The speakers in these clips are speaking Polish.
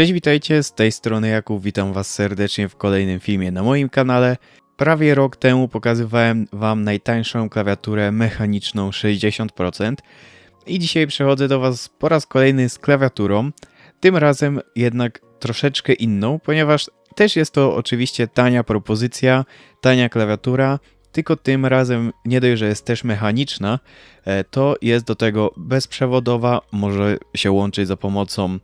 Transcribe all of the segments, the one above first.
Cześć, witajcie, z tej strony Jakub, witam was serdecznie w kolejnym filmie na moim kanale. Prawie rok temu pokazywałem wam najtańszą klawiaturę mechaniczną 60% i dzisiaj przechodzę do was po raz kolejny z klawiaturą, tym razem jednak troszeczkę inną, ponieważ też jest to oczywiście tania propozycja, tania klawiatura, tylko tym razem nie dość, że jest też mechaniczna, e, to jest do tego bezprzewodowa, może się łączyć za pomocą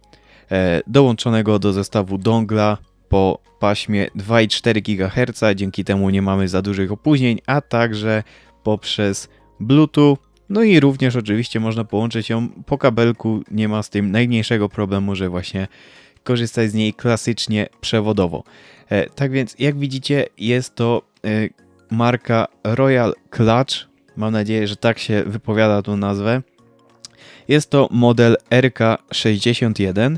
dołączonego do zestawu dongla po paśmie 2,4 GHz, dzięki temu nie mamy za dużych opóźnień, a także poprzez Bluetooth. No i również oczywiście można połączyć ją po kabelku, nie ma z tym najmniejszego problemu, że właśnie korzystać z niej klasycznie przewodowo. E, tak więc jak widzicie jest to e, marka Royal Clutch. Mam nadzieję, że tak się wypowiada tą nazwę. Jest to model RK61.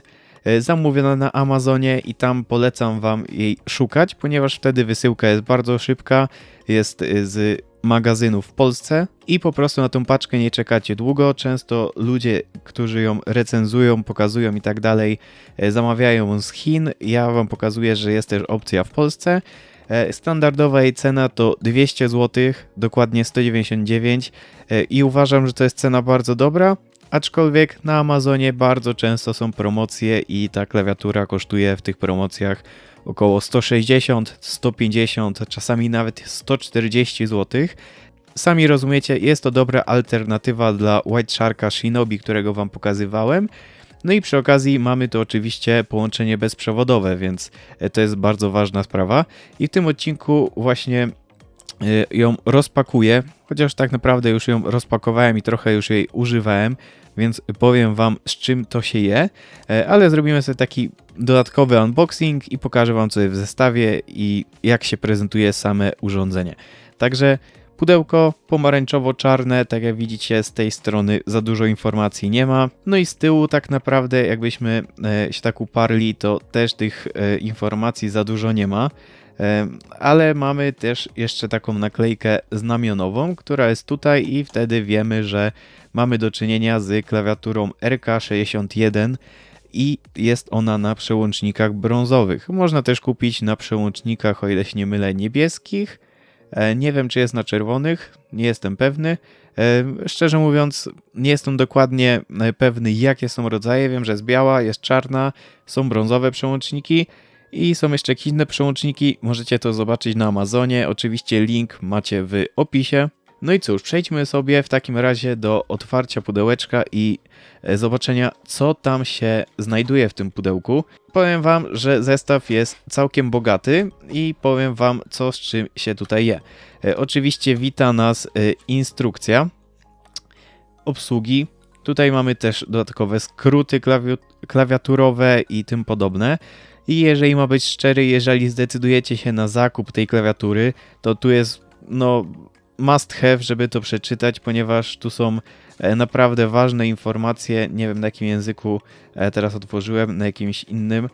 E, Zamówiona na Amazonie i tam polecam Wam jej szukać, ponieważ wtedy wysyłka jest bardzo szybka. Jest e, z magazynu w Polsce i po prostu na tą paczkę nie czekacie długo. Często ludzie, którzy ją recenzują, pokazują i tak dalej, e, zamawiają ją z Chin. Ja Wam pokazuję, że jest też opcja w Polsce. Standardowa jej cena to 200 zł, dokładnie 199 e, i uważam, że to jest cena bardzo dobra, aczkolwiek na Amazonie bardzo często są promocje i ta klawiatura kosztuje w tych promocjach około 160, 150, czasami nawet 140 zł. Sami rozumiecie, jest to dobra alternatywa dla White Sharka Shinobi, którego wam pokazywałem. No i przy okazji mamy tu oczywiście połączenie bezprzewodowe, więc to jest bardzo ważna sprawa. I w tym odcinku właśnie ją rozpakuję, chociaż tak naprawdę już ją rozpakowałem i trochę już jej używałem, więc powiem Wam z czym to się je, e, ale zrobimy sobie taki dodatkowy unboxing i pokażę Wam co jest w zestawie i jak się prezentuje same urządzenie. Także Pudełko pomarańczowo-czarne, tak jak widzicie z tej strony za dużo informacji nie ma. No i z tyłu tak naprawdę jakbyśmy e, się tak uparli, to też tych e, informacji za dużo nie ma. Ale mamy też jeszcze taką naklejkę znamionową, która jest tutaj i wtedy wiemy, że mamy do czynienia z klawiaturą RK61 i jest ona na przełącznikach brązowych. Można też kupić na przełącznikach, o ile się nie mylę, niebieskich. E, Nie wiem, czy jest na czerwonych, nie jestem pewny. E, Szczerze mówiąc, nie jestem dokładnie e, pewny, jakie są rodzaje. Wiem, że jest biała, jest czarna, są brązowe przełączniki i są jeszcze jakieś inne przełączniki. Możecie to zobaczyć na Amazonie. Oczywiście link macie w opisie. No i cóż, przejdźmy sobie w takim razie do otwarcia pudełeczka i e, zobaczenia, co tam się znajduje w tym pudełku. Powiem Wam, że zestaw jest całkiem bogaty i powiem Wam, co z czym się tutaj je. E, Oczywiście wita nas e, instrukcja obsługi. Tutaj mamy też dodatkowe skróty klawi- klawiaturowe i tym podobne. I jeżeli ma być szczery, jeżeli zdecydujecie się na zakup tej klawiatury, to tu jest no must have, żeby to przeczytać, ponieważ tu są e, naprawdę ważne informacje. Nie wiem na jakim języku e, teraz otworzyłem, na jakimś innym,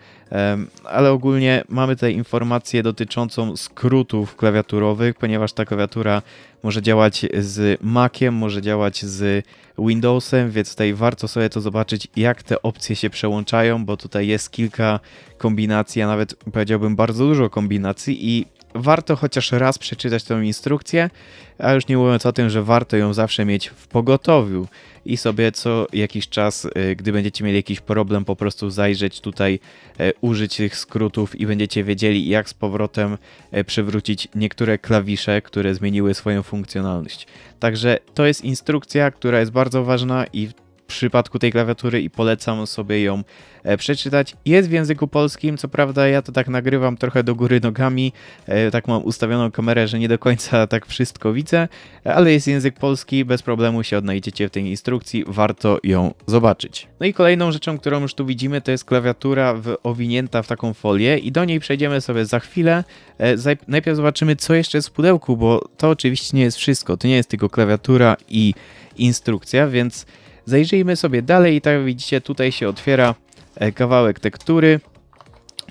ale ogólnie mamy tutaj informację dotyczącą skrótów klawiaturowych, ponieważ ta klawiatura może działać z Maciem, może działać z Windowsem, więc tutaj warto sobie to zobaczyć, jak te opcje się przełączają, bo tutaj jest kilka kombinacji, a nawet powiedziałbym bardzo dużo kombinacji i warto chociaż raz przeczytać tę instrukcję, a już nie mówiąc o tym, że warto ją zawsze mieć w pogotowiu i sobie co jakiś czas, y, gdy będziecie mieli jakiś problem, po prostu zajrzeć tutaj, e, użyć tych skrótów i będziecie wiedzieli, jak z powrotem e, przywrócić niektóre klawisze, które zmieniły swoją funkcjonalność. Także to jest instrukcja, która jest bardzo ważna i przypadku tej klawiatury i polecam sobie ją e, przeczytać. Jest w języku polskim, co prawda ja to tak nagrywam trochę do góry nogami, e, tak mam ustawioną kamerę, że nie do końca tak wszystko widzę, ale jest język polski, bez problemu się odnajdziecie w tej instrukcji, warto ją zobaczyć. No i kolejną rzeczą, którą już tu widzimy, to jest klawiatura w, owinięta w taką folię i do niej przejdziemy sobie za chwilę. E, Najpierw zobaczymy, co jeszcze jest w pudełku, bo to oczywiście nie jest wszystko, to nie jest tylko klawiatura i instrukcja, więc Zajrzyjmy sobie dalej i tak widzicie tutaj się otwiera e, kawałek tektury.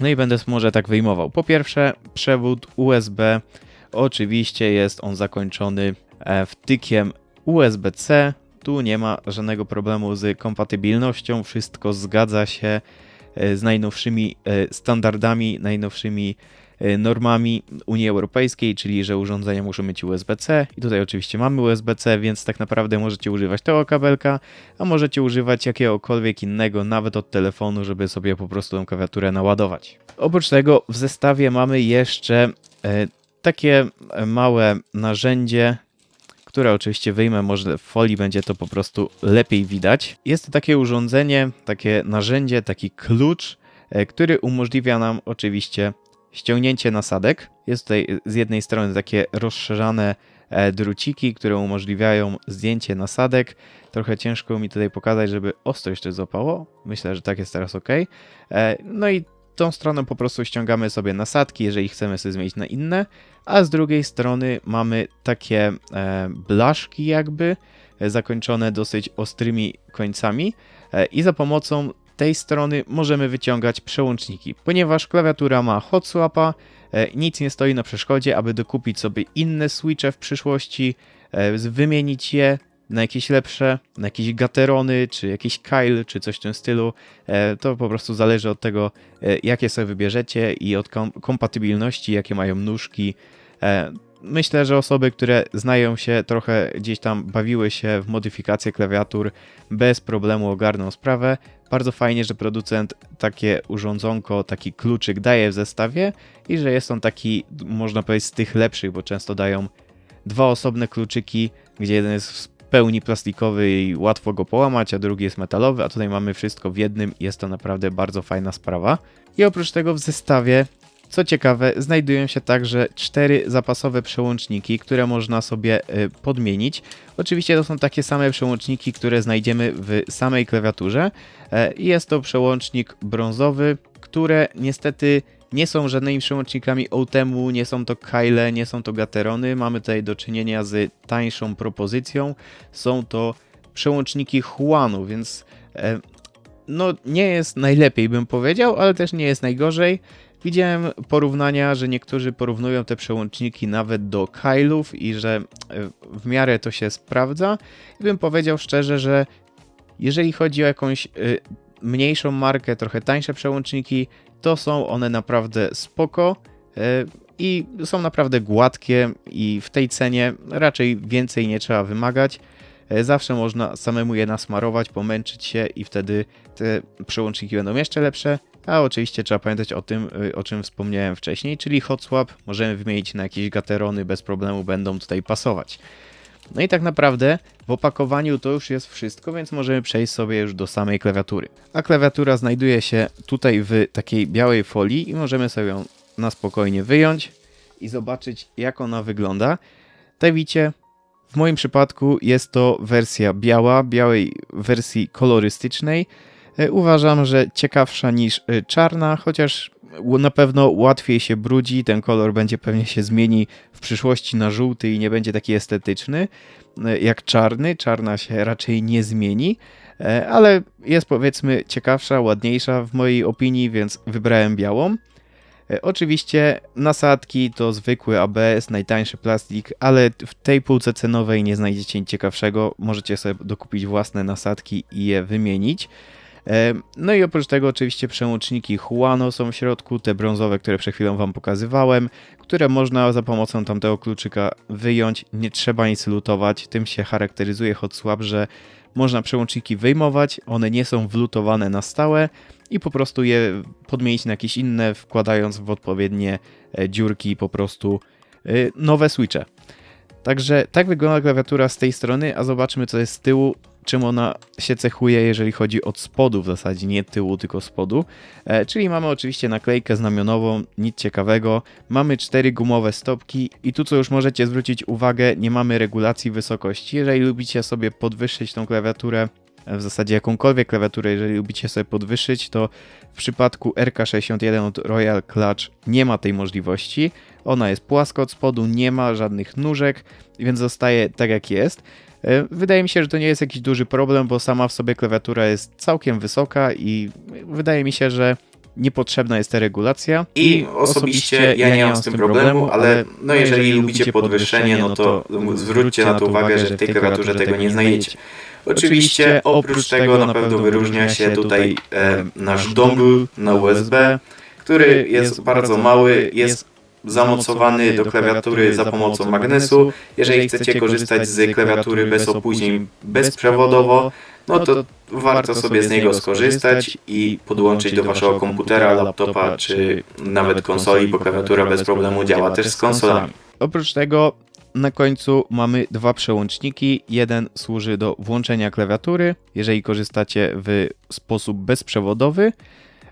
No i będę może tak wyjmował. Po pierwsze przewód USB. Oczywiście jest on zakończony e, wtykiem USB-C. Tu nie ma żadnego problemu z kompatybilnością, wszystko zgadza się. e, z najnowszymi standardami, najnowszymi normami Unii Europejskiej, czyli że urządzenia muszą mieć USB-C i tutaj oczywiście mamy USB-C, więc tak naprawdę możecie używać tego kabelka, a możecie używać jakiegokolwiek innego, nawet od telefonu, żeby sobie po prostu tą klawiaturę naładować. Oprócz tego w zestawie mamy jeszcze e, takie e, małe narzędzie, które oczywiście wyjmę, może w folii będzie to po prostu lepiej widać. Jest to takie urządzenie, takie narzędzie, taki klucz, e, który umożliwia nam oczywiście ściągnięcie nasadek. Jest tutaj z jednej strony takie rozszerzane e, druciki, które umożliwiają zdjęcie nasadek. Trochę ciężko mi tutaj pokazać, żeby ostrość to złapało. Myślę, że tak jest teraz ok. E, No i tą stroną po prostu ściągamy sobie nasadki, jeżeli chcemy sobie zmienić na inne, a z drugiej strony mamy takie e, blaszki jakby, zakończone dosyć ostrymi końcami i za pomocą tej strony możemy wyciągać przełączniki. Ponieważ klawiatura ma hot swapa, e, nic nie stoi na przeszkodzie, aby dokupić sobie inne switche w przyszłości, e, wymienić je na jakieś lepsze, na jakieś gaterony, czy jakieś Kyle, czy coś w tym stylu. E, To po prostu zależy od tego, jakie sobie wybierzecie i od kom- kompatybilności, jakie mają nóżki. Myślę, że osoby, które znają się, trochę gdzieś tam bawiły się w modyfikację klawiatur, bez problemu ogarną sprawę. Bardzo fajnie, że producent takie urządzonko, taki kluczyk daje w zestawie i że jest on taki, można powiedzieć, z tych lepszych, bo często dają dwa osobne kluczyki, gdzie jeden jest w pełni plastikowy i łatwo go połamać, a drugi jest metalowy, a tutaj mamy wszystko w jednym i jest to naprawdę bardzo fajna sprawa. I oprócz tego w zestawie, co ciekawe, znajdują się także cztery zapasowe przełączniki, które można sobie y, podmienić. Oczywiście to są takie same przełączniki, które znajdziemy w samej klawiaturze. E, Jest to przełącznik brązowy, które niestety nie są żadnymi przełącznikami Outemu, nie są to Kyle, nie są to Gaterony. Mamy tutaj do czynienia z tańszą propozycją. Są to przełączniki Huanu, więc e, no nie jest najlepiej bym powiedział, ale też nie jest najgorzej. Widziałem porównania, że niektórzy porównują te przełączniki nawet do Kyle'ów i że e, w miarę to się sprawdza. I bym powiedział szczerze, że jeżeli chodzi o jakąś y, mniejszą markę, trochę tańsze przełączniki, to są one naprawdę spoko y, i są naprawdę gładkie i w tej cenie raczej więcej nie trzeba wymagać. Y, Zawsze można samemu je nasmarować, pomęczyć się i wtedy te przełączniki będą jeszcze lepsze. A oczywiście trzeba pamiętać o tym, y, o czym wspomniałem wcześniej, czyli hot swap możemy wymienić na jakieś gaterony, bez problemu będą tutaj pasować. No i tak naprawdę w opakowaniu to już jest wszystko, więc możemy przejść sobie już do samej klawiatury. A klawiatura znajduje się tutaj w takiej białej folii i możemy sobie ją na spokojnie wyjąć i zobaczyć jak ona wygląda. Tak widzicie, w moim przypadku jest to wersja biała, białej wersji kolorystycznej. E, Uważam, że ciekawsza niż e, czarna, chociaż ł- na pewno łatwiej się brudzi, ten kolor będzie pewnie się zmieni w przyszłości na żółty i nie będzie taki estetyczny e, jak czarny. Czarna się raczej nie zmieni, e, ale jest powiedzmy ciekawsza, ładniejsza w mojej opinii, więc wybrałem białą. E, Oczywiście nasadki to zwykły ABS, najtańszy plastik, ale w tej półce cenowej nie znajdziecie nic ciekawszego. Możecie sobie dokupić własne nasadki i je wymienić. E, No i oprócz tego oczywiście przełączniki Huano są w środku, te brązowe, które przed chwilą Wam pokazywałem, które można za pomocą tamtego kluczyka wyjąć, nie trzeba nic lutować, tym się charakteryzuje hot swap, że można przełączniki wyjmować, one nie są wlutowane na stałe i po prostu je podmienić na jakieś inne, wkładając w odpowiednie e, dziurki po prostu e, nowe switche. Także tak wygląda klawiatura z tej strony, a zobaczmy co jest z tyłu, czym ona się cechuje, jeżeli chodzi od spodu w zasadzie, nie tyłu, tylko spodu. E, czyli mamy oczywiście naklejkę znamionową, nic ciekawego. Mamy cztery gumowe stopki i tu co już możecie zwrócić uwagę, nie mamy regulacji wysokości. Jeżeli lubicie sobie podwyższyć tą klawiaturę, e, w zasadzie jakąkolwiek klawiaturę, jeżeli lubicie sobie podwyższyć, to w przypadku RK61 od Royal Clutch nie ma tej możliwości. Ona jest płaska od spodu, nie ma żadnych nóżek, więc zostaje tak jak jest. E, Wydaje mi się, że to nie jest jakiś duży problem, bo sama w sobie klawiatura jest całkiem wysoka i wydaje mi się, że niepotrzebna jest ta regulacja. I osobiście ja nie mam z tym problemu, ale no jeżeli lubicie podwyższenie, no to zwróćcie na to uwagę, że w tej klawiaturze tego nie znajdziecie. Oczywiście oprócz tego na pewno wyróżnia się tutaj e, nasz dongle na USB, który jest bardzo mały, jest zamocowany do klawiatury za pomocą magnesu. Jeżeli chcecie korzystać z klawiatury bez opóźnień bezprzewodowo, no to warto sobie z niego skorzystać i podłączyć do waszego komputera, laptopa czy nawet konsoli, bo klawiatura bez problemu działa też z konsolami. Oprócz tego na końcu mamy dwa przełączniki. Jeden służy do włączenia klawiatury, jeżeli korzystacie w sposób bezprzewodowy,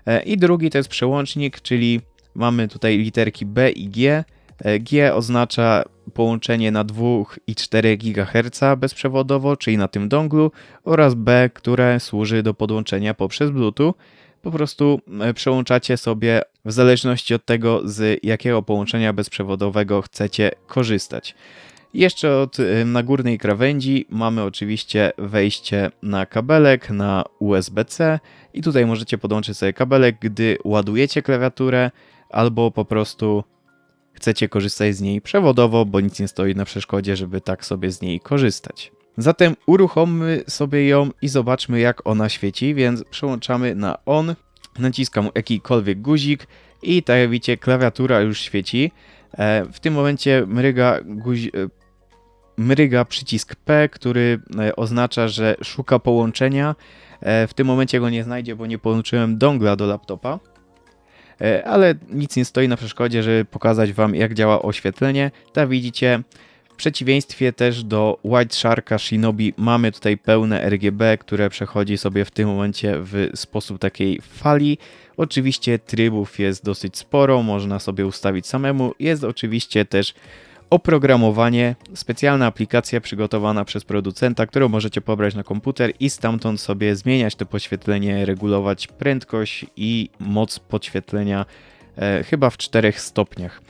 e, i drugi to jest przełącznik, czyli mamy tutaj literki B i G. E, G oznacza połączenie na 2,4 GHz bezprzewodowo, czyli na tym donglu, oraz B, które służy do podłączenia poprzez Bluetooth. Po prostu e, przełączacie sobie w zależności od tego, z jakiego połączenia bezprzewodowego chcecie korzystać. Jeszcze od y, na górnej krawędzi mamy oczywiście wejście na kabelek na USB-C i tutaj możecie podłączyć sobie kabelek, gdy ładujecie klawiaturę albo po prostu chcecie korzystać z niej przewodowo, bo nic nie stoi na przeszkodzie, żeby tak sobie z niej korzystać. Zatem uruchommy sobie ją i zobaczmy jak ona świeci, więc przełączamy na on, naciskam jakikolwiek guzik i tak jak widzicie klawiatura już świeci. E, W tym momencie mryga, guzi, e, mryga przycisk P, który e, oznacza, że szuka połączenia. W tym momencie go nie znajdzie, bo nie połączyłem dongla do laptopa. E, Ale nic nie stoi na przeszkodzie, żeby pokazać Wam, jak działa oświetlenie. Tak widzicie, w przeciwieństwie też do White Sharka Shinobi mamy tutaj pełne RGB, które przechodzi sobie w tym momencie w sposób takiej fali. Oczywiście trybów jest dosyć sporo, można sobie ustawić samemu. Jest oczywiście też oprogramowanie, specjalna aplikacja przygotowana przez producenta, którą możecie pobrać na komputer i stamtąd sobie zmieniać to podświetlenie, regulować prędkość i moc podświetlenia e, chyba w czterech stopniach.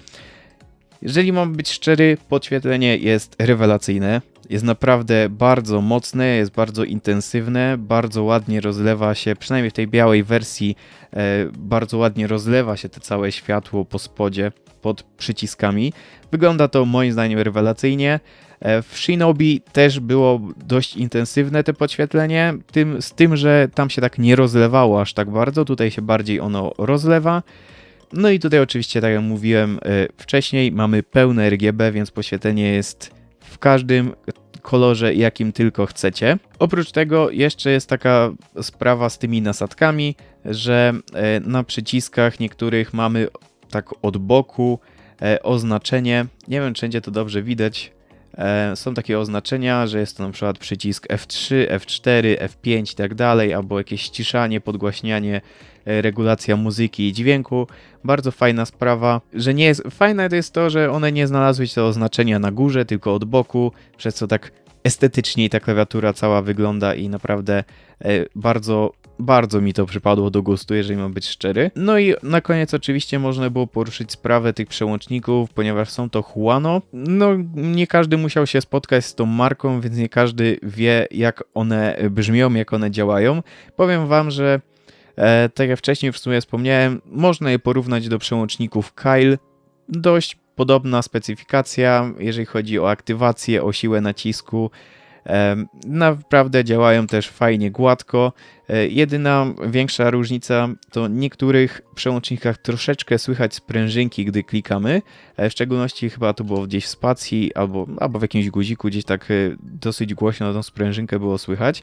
Jeżeli mam być szczery, podświetlenie jest rewelacyjne. Jest naprawdę bardzo mocne, jest bardzo intensywne, bardzo ładnie rozlewa się, przynajmniej w tej białej wersji, e, bardzo ładnie rozlewa się te całe światło po spodzie, pod przyciskami. Wygląda to moim zdaniem rewelacyjnie. E, W Shinobi też było dość intensywne te podświetlenie, tym, z tym, że tam się tak nie rozlewało aż tak bardzo, tutaj się bardziej ono rozlewa. No i tutaj oczywiście, tak jak mówiłem e, wcześniej, mamy pełne RGB, więc podświetlenie jest w każdym kolorze, jakim tylko chcecie. Oprócz tego jeszcze jest taka sprawa z tymi nasadkami, że e, na przyciskach niektórych mamy tak od boku e, oznaczenie. Nie wiem, czy będzie to dobrze widać. E, Są takie oznaczenia, że jest to na przykład przycisk F3, F4, F5 i tak dalej, albo jakieś ściszanie, podgłaśnianie, e, regulacja muzyki i dźwięku. Bardzo fajna sprawa, że nie jest. Fajne to jest to, że one nie znalazły się te oznaczenia na górze, tylko od boku, przez co tak estetycznie ta klawiatura cała wygląda i naprawdę e, bardzo, bardzo mi to przypadło do gustu, jeżeli mam być szczery. No i na koniec oczywiście można było poruszyć sprawę tych przełączników, ponieważ są to Huano. No nie każdy musiał się spotkać z tą marką, więc nie każdy wie jak one brzmią, jak one działają. Powiem wam, że e, tak jak wcześniej w sumie wspomniałem, można je porównać do przełączników Kyle. Dość podobna specyfikacja, jeżeli chodzi o aktywację, o siłę nacisku. Naprawdę działają też fajnie gładko. E, Jedyna większa różnica to niektórych przełącznikach troszeczkę słychać sprężynki, gdy klikamy. E, W szczególności chyba to było gdzieś w spacji albo, albo w jakimś guziku, gdzieś tak e, dosyć głośno tą sprężynkę było słychać.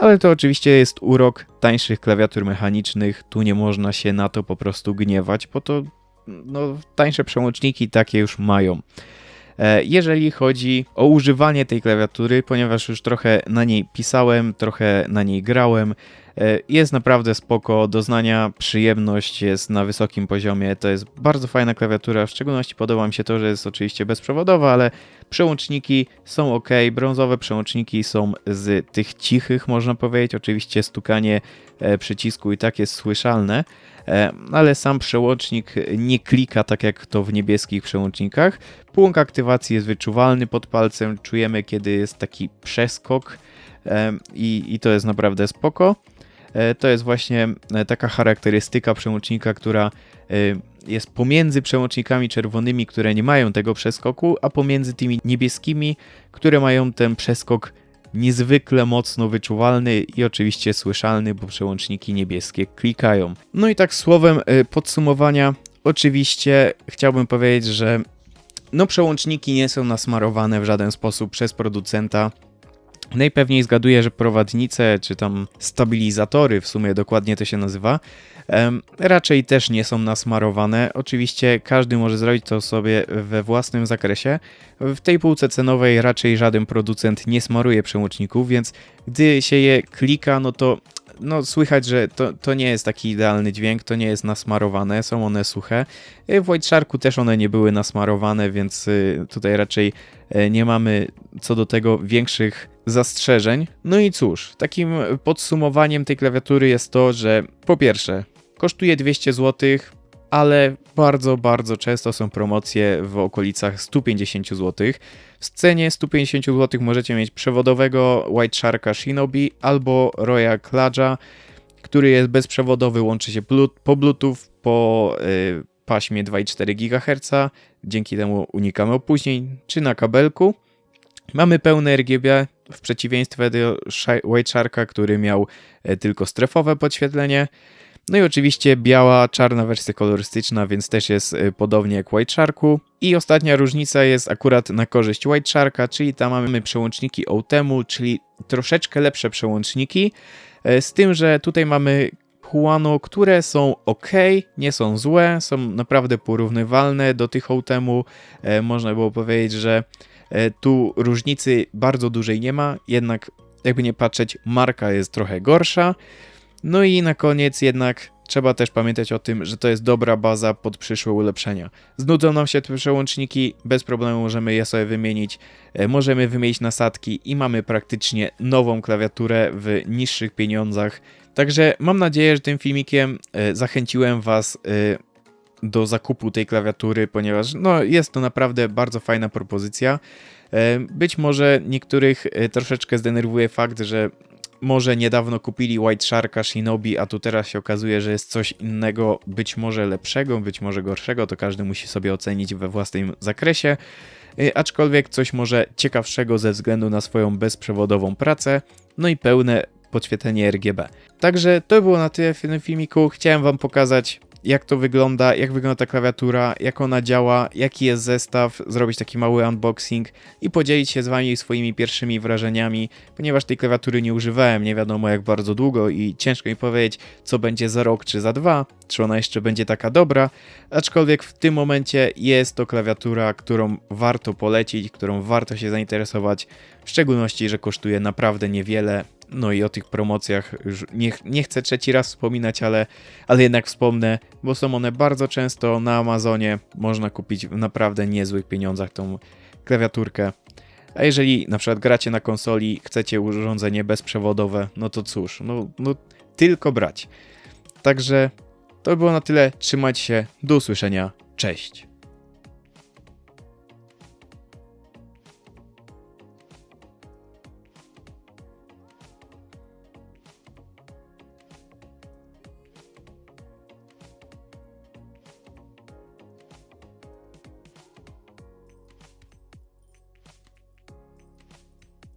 Ale to oczywiście jest urok tańszych klawiatur mechanicznych. Tu nie można się na to po prostu gniewać, bo to no, tańsze przełączniki takie już mają. E, Jeżeli chodzi o używanie tej klawiatury, ponieważ już trochę na niej pisałem, trochę na niej grałem, jest naprawdę spoko, doznania, przyjemność jest na wysokim poziomie, to jest bardzo fajna klawiatura, w szczególności podoba mi się to, że jest oczywiście bezprzewodowa, ale przełączniki są ok, brązowe przełączniki są z tych cichych, można powiedzieć, oczywiście stukanie e, przycisku i tak jest słyszalne, e, ale sam przełącznik nie klika tak jak to w niebieskich przełącznikach. Punkt aktywacji jest wyczuwalny pod palcem, czujemy kiedy jest taki przeskok e, i, i to jest naprawdę spoko. E, To jest właśnie e, taka charakterystyka przełącznika, która e, jest pomiędzy przełącznikami czerwonymi, które nie mają tego przeskoku, a pomiędzy tymi niebieskimi, które mają ten przeskok niezwykle mocno wyczuwalny i oczywiście słyszalny, bo przełączniki niebieskie klikają. No i tak słowem podsumowania, oczywiście chciałbym powiedzieć, że no przełączniki nie są nasmarowane w żaden sposób przez producenta. Najpewniej zgaduję, że prowadnice czy tam stabilizatory, w sumie dokładnie to się nazywa, raczej też nie są nasmarowane. Oczywiście każdy może zrobić to sobie we własnym zakresie. W tej półce cenowej raczej żaden producent nie smaruje przełączników, więc gdy się je klika, no to no, słychać, że to, to nie jest taki idealny dźwięk, to nie jest nasmarowane, są one suche. Y, W White Sharku też one nie były nasmarowane, więc y, tutaj raczej e, nie mamy co do tego większych zastrzeżeń. No i cóż, takim podsumowaniem tej klawiatury jest to, że po pierwsze, kosztuje 200 zł, ale bardzo, bardzo często są promocje w okolicach 150 zł. W cenie 150 zł możecie mieć przewodowego White Sharka Shinobi albo Roya Kladża, który jest bezprzewodowy, łączy się po Bluetooth po y, paśmie 2,4 GHz, dzięki temu unikamy opóźnień, czy na kabelku. Mamy pełne RGB, w przeciwieństwie do White Sharka, który miał e, tylko strefowe podświetlenie. No i oczywiście biała, czarna wersja kolorystyczna, więc też jest e, podobnie jak White Sharku. I ostatnia różnica jest akurat na korzyść White Sharka, czyli tam mamy przełączniki OTEMu, czyli troszeczkę lepsze przełączniki, e, z tym, że tutaj mamy Huano, które są ok, nie są złe, są naprawdę porównywalne do tych OTEMu. E, Można było powiedzieć, że tu różnicy bardzo dużej nie ma, jednak jakby nie patrzeć, marka jest trochę gorsza. No i na koniec jednak trzeba też pamiętać o tym, że to jest dobra baza pod przyszłe ulepszenia. Znudzą nam się te przełączniki, bez problemu możemy je sobie wymienić, e, możemy wymienić nasadki i mamy praktycznie nową klawiaturę w niższych pieniądzach. Także mam nadzieję, że tym filmikiem e, zachęciłem Was e, do zakupu tej klawiatury, ponieważ no, jest to naprawdę bardzo fajna propozycja. Być może niektórych troszeczkę zdenerwuje fakt, że może niedawno kupili White Sharka Shinobi, a tu teraz się okazuje, że jest coś innego, być może lepszego, być może gorszego, to każdy musi sobie ocenić we własnym zakresie. E, Aczkolwiek coś może ciekawszego ze względu na swoją bezprzewodową pracę, no i pełne podświetlenie RGB. Także to było na tyle w tym filmiku. Chciałem Wam pokazać, jak to wygląda, jak wygląda ta klawiatura, jak ona działa, jaki jest zestaw, zrobić taki mały unboxing i podzielić się z Wami swoimi pierwszymi wrażeniami, ponieważ tej klawiatury nie używałem nie wiadomo jak bardzo długo i ciężko mi powiedzieć, co będzie za rok czy za dwa, czy ona jeszcze będzie taka dobra, aczkolwiek w tym momencie jest to klawiatura, którą warto polecić, którą warto się zainteresować, w szczególności, że kosztuje naprawdę niewiele. No i o tych promocjach już nie, nie chcę trzeci raz wspominać, ale, ale jednak wspomnę, bo są one bardzo często na Amazonie. Można kupić w naprawdę niezłych pieniądzach tą klawiaturkę. A jeżeli na przykład gracie na konsoli, chcecie urządzenie bezprzewodowe, no to cóż, no, no tylko brać. Także to było na tyle. Trzymajcie się. Do usłyszenia. Cześć.